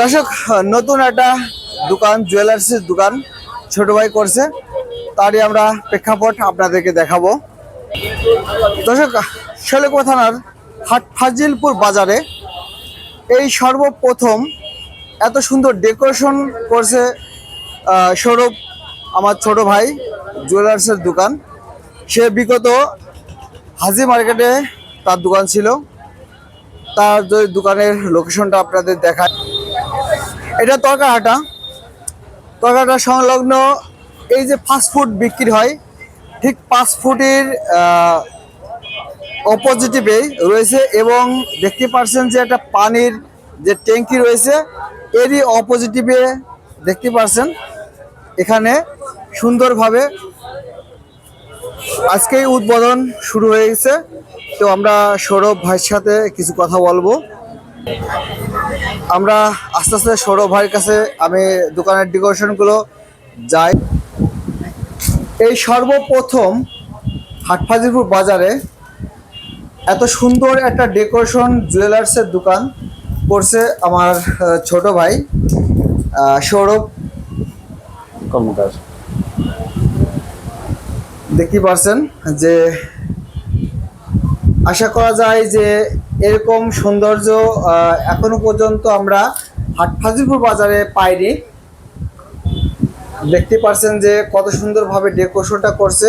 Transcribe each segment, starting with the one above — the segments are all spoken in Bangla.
দর্শক, নতুন একটা দোকান জুয়েলার্সের দোকান ছোট ভাই করছে। তারই আমরা প্রেক্ষাপট আপনাদেরকে দেখাবো। দর্শক শেলেকুয়া থানার হাট ফাজিলপুর বাজারে এই সর্বপ্রথম এত সুন্দর ডেকোরেশন করছে সৌরভ, আমার ছোট ভাই জুয়েলার্সের দোকান। সে বিগত হাজি মার্কেটে তার দোকান ছিল। তার যে দোকানের লোকেশনটা আপনাদের দেখায় এটা তরকাহাটা তরকাহাটা সংলগ্ন এই যে ফাস্ট ফুড বিক্রি হয়, ঠিক ফাস্ট ফুডের অপোজিটিভে রয়েছে এবং দেখতে পাচ্ছেন যে একটা পানির যে ট্যাঙ্কি রয়েছে, এরই অপোজিটিভে দেখতে পাচ্ছেন এখানে সুন্দরভাবে আজকেই উদ্বোধন শুরু হয়ে গেছে। তো আমরা সৌরভ ভাইয়ের সাথে কিছু কথা বলব। আমরা আস্তে আস্তে সৌরভ ভাইয়ের কাছে আমি দোকানের ডেকোরেশনগুলো যাই। এই সর্বপ্রথম হাটফাজিপুর বাজারে এত সুন্দর একটা ডেকোরেশন জুয়েলার্সের দোকান করছে আমার ছোট ভাই সৌরভ। কর্মকার। দেখতে পারছেন যে আশা করা যায় যে এরকম সৌন্দর্য এখনও পর্যন্ত আমরা হাটফাজিপুর বাজারে পাইনি। দেখতে পারছেন যে কত সুন্দরভাবে ডেকোরেশনটা করছে।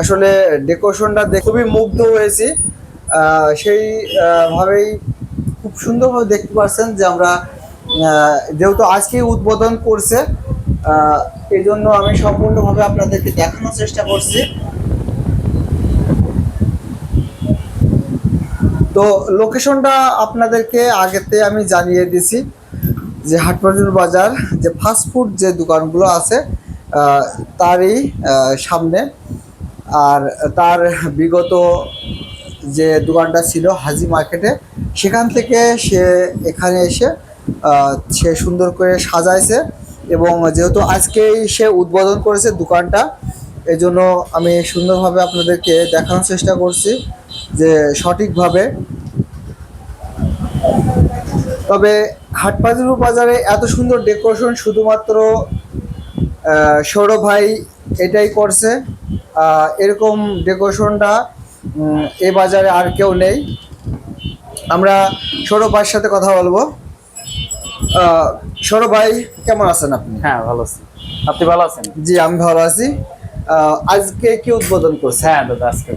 আসলে ডেকোরেশনটা খুবই মুগ্ধ হয়েছি। সেই ভাবেই খুব সুন্দরভাবে দেখতে পাচ্ছেন যে আমরা যেহেতু আজকেই উদ্বোধন করছে এই জন্য আমি সম্পূর্ণভাবে আপনাদেরকে দেখানোর চেষ্টা করছি। তো লোকেশনটা আপনাদেরকে আগেতে আমি জানিয়ে দিছি যে হাটবাজার বাজার, যে ফাস্ট ফুড যে দোকানগুলো আছে তারই সামনে। আর তার বিগত যে দোকানটা ছিল হাজি মার্কেটে, সেখান থেকে সে এখানে এসে সে সুন্দর করে সাজাইছে এবং যেহেতু আজকেই সে উদ্বোধন করেছে দোকানটা এই জন্য আমি সুন্দরভাবে আপনাদেরকে দেখানোর চেষ্টা করছি যে সঠিকভাবে। তবে হাটবাজার বাজারে এত সুন্দর ডেকোরেশন শুধুমাত্র সৌরভ ভাই এটাই করছে। এরকম ডেকোরেশনটা এ বাজারে আর কেউ নেই। আমরা সৌরভ ভাইয়ের সাথে কথা বলব। সৌরভ ভাই কেমন আছেন আপনি? হ্যাঁ ভালো আছি। আপনি ভালো আছেন? জি আমি ভালো আছি। আজকে কি উদ্বোধন করছে? হ্যাঁ দাদা আজকে।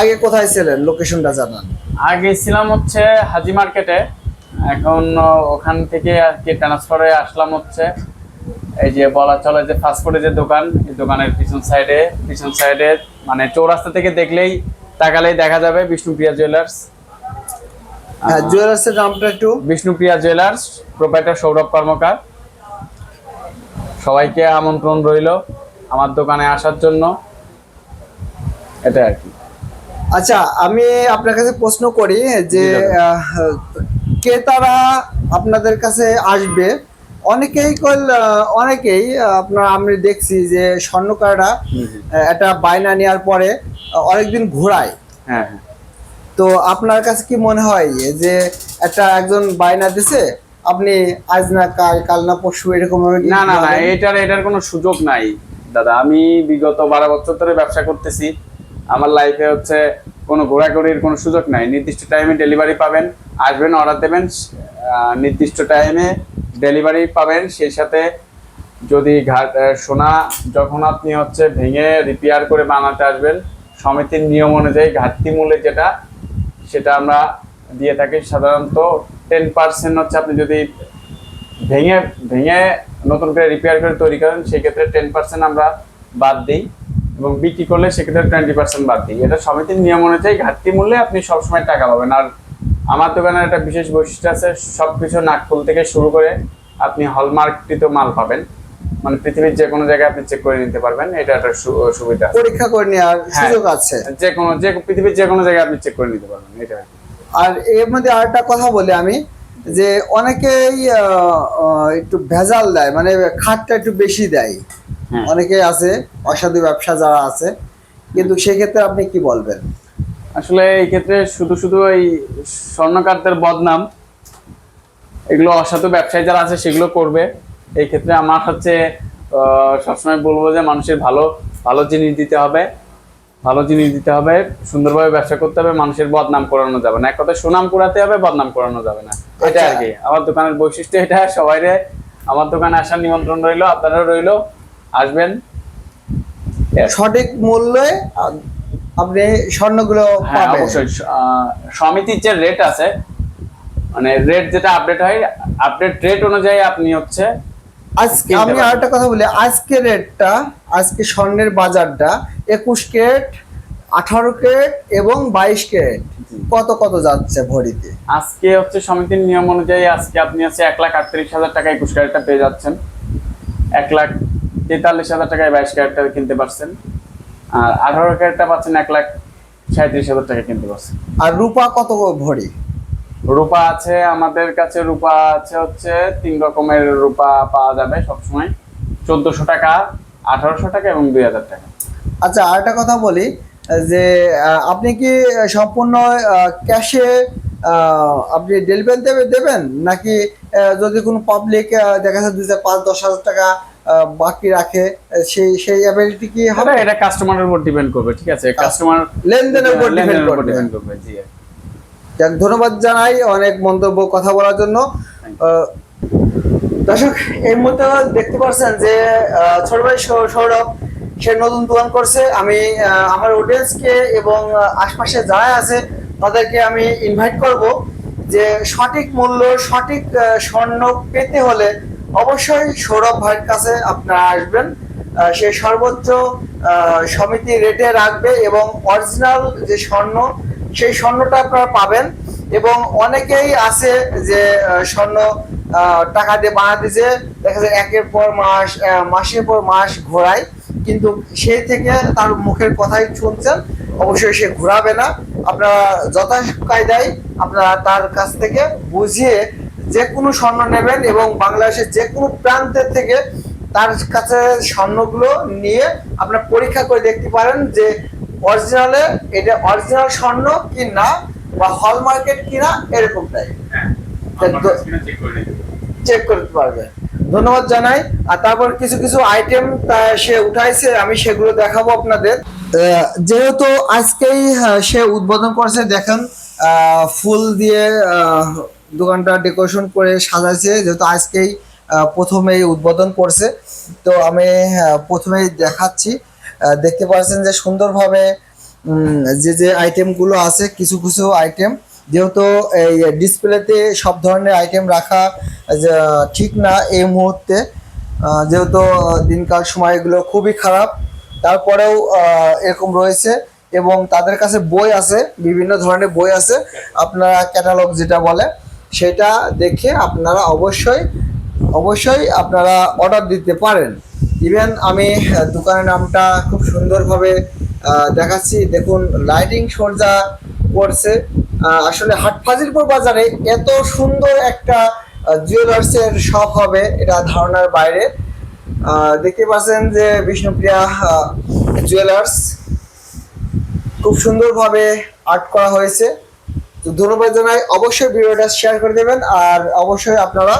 আগে কোথায় ছিলেন? লোকেশনটা জানান। আগে ছিলাম হচ্ছে হাজি মার্কেটে। এখন ওখান থেকে আর কি ট্রান্সফার আসলাম হচ্ছে। এই যে বলা চলে যে ফাস্টফুডের যে দোকান এই দোকানের পিছন সাইডে পিছন সাইডে মানে চৌরাস্তা থেকে দেখলেই তাকালেই দেখা যাবে বিষ্ণুপ্রিয়া জুয়েলার্স হ্যাঁ জুয়েলার্সের নামটা একটু? Bishnupriya jewellers proprietor Sourav Karmakar. সবাইকে আমন্ত্রণ রইল। আমার দোকানে আসার জন্য। এটা আর কি। আচ্ছা আমি আপনার কাছে প্রশ্ন করি যে ক্রেতারা আপনাদের কাছে আসবে। অনেকেই কল অনেকেই আপনার আমি দেখছি যে স্বর্ণকাররা একটা বায়না নেওয়ার পরে অনেকদিন ঘোরায়। হ্যাঁ হ্যাঁ। তো আপনার কাছে কি মনে হয় যে একটা একজন বায়না দিছে আপনি আজ না কাল কাল না পরশু এরকম না না না এটার এটার কোনো সুযোগ নাই। দাদা, আমি বিগত বারো বছর ধরে ব্যবসা করতেছি। আমার লাইফে হচ্ছে কোনো ঘোরাঘুরির কোনো সুযোগ নাই। নির্দিষ্ট টাইমে ডেলিভারি পাবেন, আসবেন অর্ডার দেবেন। নির্দিষ্ট টাইমে ডেলিভারি পাবেন। সেই সাথে যদি সোনা যখন আপনি হচ্ছে ভেঙে রিপেয়ার করে বানাতে আসবেন, সমিতির নিয়ম অনুযায়ী ঘাটতি মূল্যে যেটা, সেটা আমরা দিয়ে থাকি। সাধারণত টেন পার্সেন্ট হচ্ছে আপনি যদি ভেঙে ভেঙে নতুন করে রিপেয়ার করে তৈরি করেন সেক্ষেত্রে টেন পার্সেন্ট আমরা বাদ দিই এবং বিক্রি করলে সেক্ষেত্রে টোয়েন্টি পার্সেন্ট বাদ দিই। এটা সমিতির নিয়ম অনুযায়ী ঘাটতি মূল্যে আপনি সবসময় টাকা পাবেন। আর আমার দোকানের একটা বিশেষ বৈশিষ্ট্য আছে সব কিছু নাকফুল থেকে শুরু করে আপনি হলমার্ককৃত মাল পাবেন। মানে পৃথিবীর যে কোনো জায়গায় আপনি চেক করে নিতে পারবেন এটা একটা সুবিধা পরীক্ষা করে নেওয়ার হ্যাঁ। সুযোগ আছে। যে কোনো যে পৃথিবীর যে কোনো জায়গায় আপনি চেক করে নিতে পারবেন এটা আর আর এর মধ্যে আরেকটা কথা বলি আমি। যে অনেকেই একটু ভেজাল দেয় মানে খাটটা একটু বেশি দেয়। হ্যাঁ। অনেকেই আছে অসাধু ব্যবসা যারা আছে। কিন্তু সেক্ষেত্রে আপনি কি বলবেন? আসলে এই ক্ষেত্রে শুধু শুধু এই স্বর্ণকারদের বদনাম এগুলো অসাধু ব্যবসায়ী যারা আছে সেগুলো করবে। এই ক্ষেত্রে আমার হচ্ছে আহ, সবসময় বলব যে মানুষের ভালো ভালো জিনিস দিতে হবে। ভালো জিনিস দিতে হবে সুন্দরভাবে ব্যবসা করতে হবে মানুষের বদনাম করানো যাবে না। এক কথা সুনাম করাতে হবে বদনাম করানো যাবে না। এটা আর আচ্ছা। কি। আমার দোকানের বৈশিষ্ট্য এটা সবাইরে আমার দোকানে আসার নিমন্ত্রণ রইল আপনারাও রইল আসবেন। সঠিক মূল্যে আপনি স্বর্ণগুলো হ্যাঁ পাবেন। অবশ্যই। সমিতির যে রেট আছে মানে রেট যেটা আপডেট হয় আপডেট রেট অনুযায়ী আপনি হচ্ছে আজকে আমি। আরেকটা কথা বলি আজকে রেটটা আজকে স্বর্ণের বাজারটা একুশ ক্যারেট আঠারো ক্যারেট এবং বাইশ ক্যারেট। কত কত যাচ্ছে ভরিতে? আজকে হচ্ছে সমিতির নিয়ম অনুযায়ী আজকে আপনি হচ্ছে এক লাখ আটত্রিশ হাজার টাকা একুশ ক্যারেটটা পেয়ে যাচ্ছেন। এক লাখ তেতাল্লিশ হাজার টাকায় বাইশ ক্যারেটটা কিনতে পারছেন। আর আঠারো ক্যারেটটা পাচ্ছেন এক লাখ সাঁত্রিশ হাজার টাকা কিনতে পারছেন। আর রূপা কত ভরি? রূপা আছে আমাদের কাছে রূপা আছে হচ্ছে তিন রকমের রূপা পাওয়া যাবে সবসময়। চোদ্দশো টাকা আঠারোশো টাকা এবং দুই হাজার টাকা। আচ্ছা আর একটা কথা বলি যে আপনি কি সম্পূর্ণ ক্যাশে আপনি ডেলিভারি দেবে দেবেন? নাকি যদি কোনো পাবলিক দেখা যাচ্ছে দুই পাঁচ দশ হাজার টাকা বাকি রাখে সেই সেই অ্যাবিলিটি কি হবে? এটা কাস্টমারের উপর ডিপেন্ড করবে ঠিক আছে? কাস্টমার লেনদেনের উপর ডিপেন্ড করবে। ডিপেন্ড করবে জি। যাক ধন্যবাদ জানাই অনেক মন্তব্য কথা বলার জন্য। দর্শক এই মুহূর্তে দেখতে পাচ্ছেন যে ছোট ভাই সৌরভ সে নতুন দোকান করছে। আমি আমার অডিয়েন্সকে এবং আশপাশে যারা আছে, তাদেরকে আমি ইনভাইট করব যে সঠিক মূল্য, সঠিক স্বর্ণ পেতে হলে অবশ্যই সৌরভ ভাইয়ের কাছে আপনারা আসবেন। সে সর্বোচ্চ সমিতি রেটে রাখবে এবং অরিজিনাল যে স্বর্ণ, সেই স্বর্ণটা আপনারা পাবেন এবং অনেকেই আছে যে স্বর্ণ টাকা দিয়ে বানাতেছে দেখা যায় একের পর মাস মাসের পর মাস ঘোরায়। কিন্তু সেই থেকে তার মুখের কথাই শুনছেন অবশ্যই সে ঘোরাবে না। আপনারা যথা কায়দায় আপনারা তার কাছ থেকে বুঝিয়ে যে কোনো স্বর্ণ নেবেন এবং বাংলাদেশের যে কোনো প্রান্তের থেকে তার কাছে স্বর্ণগুলো নিয়ে আপনারা পরীক্ষা করে দেখতে পারেন যে অরিজিনালে এটা অরিজিনাল স্বর্ণ কি না বা হল মার্কেট কিনা এরকমটাই চেক করতে পারবে ধন্যবাদ জানাই। আর তারপর কিছু কিছু আইটেম সে উঠাইছে, আমি সেগুলো দেখাবো আপনাদের। যেহেতু আজকেই সে উদ্বোধন করেছে, দেখেন ফুল দিয়ে দোকানটা ডেকোরেশন করে সাজাইছে, যেহেতু আজকেই প্রথমেই উদ্বোধন করছে। তো আমি প্রথমেই দেখাচ্ছি। দেখতে পাচ্ছেন যে সুন্দরভাবে যে যে আইটেমগুলো আছে, কিছু কিছু আইটেম যেহেতু এই ডিসপ্লেতে সব ধরনের আইটেম রাখা ঠিক না এই মুহূর্তে। যেহেতু আহ, সময় এগুলো খুবই খারাপ তারপরেও এরকম রয়েছে এবং তাদের কাছে বই আছে বিভিন্ন ধরনের বই আছে আপনারা ক্যাটালগ যেটা বলে সেটা দেখে আপনারা অবশ্যই অবশ্যই আপনারা অর্ডার দিতে পারেন। ইভেন আমি দোকানের নামটা খুব সুন্দরভাবে দেখাচ্ছি। দেখুন লাইটিং সজ্জা করছে। আসলে হাট ফাজিলপুর বাজারে এত সুন্দর একটা জুয়েলার্সের শপ হবে এটা ধারণার বাইরে। দেখতে পাচ্ছেন যে বিষ্ণুপ্রিয়া জুয়েলার্স খুব সুন্দরভাবে আর্ট করা হয়েছে। তো ধন্যবাদ জানাই। অবশ্যই ভিডিওটা শেয়ার করে দেবেন আর অবশ্যই আপনারা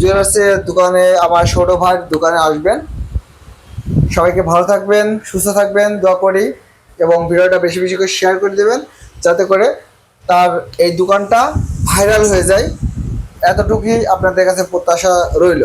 জুয়েলার্সের দোকানে, আমার ছোট ভাইয়ের দোকানে আসবেন। সবাইকে ভালো থাকবেন, সুস্থ থাকবেন, দোয়া করি এবং ভিডিওটা বেশি বেশি করে শেয়ার করে দেবেন। যাতে করে তার এই দোকানটা ভাইরাল হয়ে যায়। এতটুকুই আপনাদের কাছে প্রত্যাশা রইল।